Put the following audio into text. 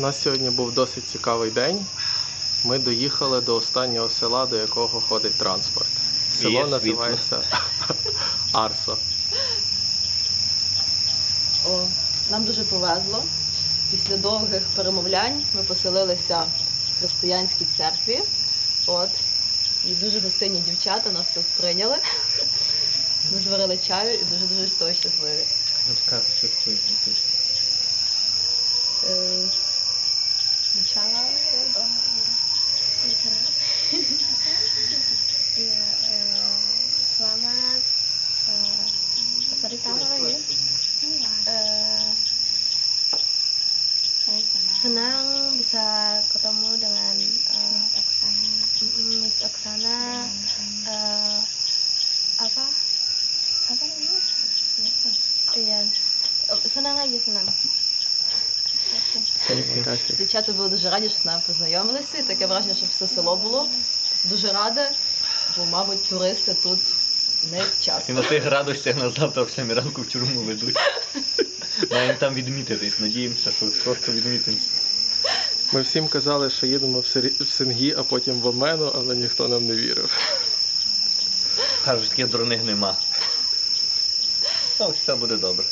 У нас сьогодні був досить цікавий день. Ми доїхали до останнього села, до якого ходить транспорт. Село Є називається Арсо. О, нам дуже повезло. Після довгих перемовлянь ми поселилися в християнській церкві. От. І дуже гостинні дівчата нас тут прийняли. Ми зварили чаю і дуже-дуже з того щасливі. Bisa ketemu dengan eh, Oksana Miss Oksana. eh, apa? Apa namanya? Iya. Oh, Senang aja senang. Дівчата були дуже раді, що з нами познайомилися. І таке враження, що все село було дуже раде, бо, мабуть, туристи тут не І часто. на тих радостях нас завтра в 7 ранку в тюрму ведуть. Маємо там відмітитись, надіємося, що просто відмітимося. Ми всім казали, що їдемо в Сенгі, а потім в Омену, але ніхто нам не вірив. Кажуть, таких дурних нема. Та все буде добре.